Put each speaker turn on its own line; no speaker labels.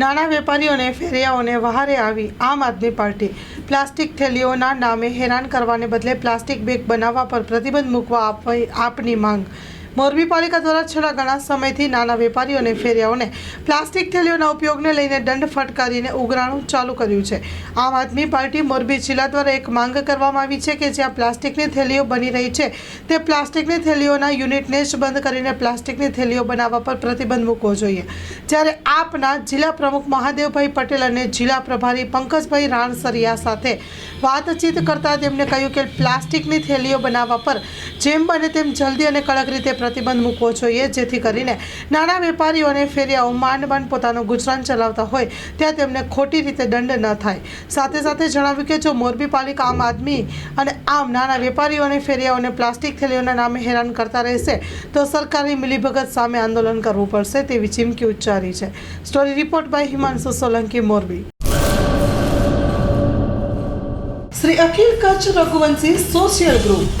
નાના વેપારીઓને ફેરિયાઓને વહારે આવી આમ આદમી પાર્ટી. પ્લાસ્ટિક થેલીઓના નામે હેરાન કરવાને બદલે પ્લાસ્ટિક બેગ બનાવવા પર પ્રતિબંધ મૂકવા આપની માંગ. મોરબી પાલિકા દ્વારા છેલ્લા ઘણા સમયથી નાના વેપારીઓ અને ફેરિયાઓને પ્લાસ્ટિક થેલીઓના ઉપયોગને લઈને દંડ ફટકારીને ઉઘરાણું ચાલુ કર્યું છે. આમ આદમી પાર્ટી મોરબી જિલ્લા દ્વારા એક માંગ કરવામાં આવી છે કે જ્યાં પ્લાસ્ટિકની થેલીઓ બની રહી છે, તે પ્લાસ્ટિકની થેલીઓના યુનિટને જ બંધ કરીને પ્લાસ્ટિકની થેલીઓ બનાવવા પર પ્રતિબંધ મૂકવો જોઈએ. જ્યારે આપના જિલ્લા પ્રમુખ મહાદેવભાઈ પટેલ અને જિલ્લા પ્રભારી પંકજભાઈ રાણસરિયા સાથે વાતચીત કરતા તેમણે કહ્યું કે પ્લાસ્ટિકની થેલીઓ બનાવવા પર જેમ બને તેમ જલ્દી અને કડક રીતે પ્રતિબંધ મૂકવો જોઈએ, જેથી કરીને નાના વેપારીઓને ફેરિયાઓ માંડ માંડ પોતાનું ગુજરાન ચલાવતા હોય, ત્યાં તેમને ખોટી રીતે દંડ ન થાય. સાથે સાથે જણાવ્યું કે જો મોરબી પાલિકા આમ આદમી અને આમ નાના વેપારીઓ અને ફેરિયાઓને પ્લાસ્ટિક થેલીઓના નામે હેરાન કરતા રહેશે, તો સરકારની મિલીભગત સામે આંદોલન કરવું પડશે તેવી ચીમકી ઉચ્ચારી છે. Story report by Himanshu Solanki, Morbi. Shri Akhil Kutch Raghuvanshi social group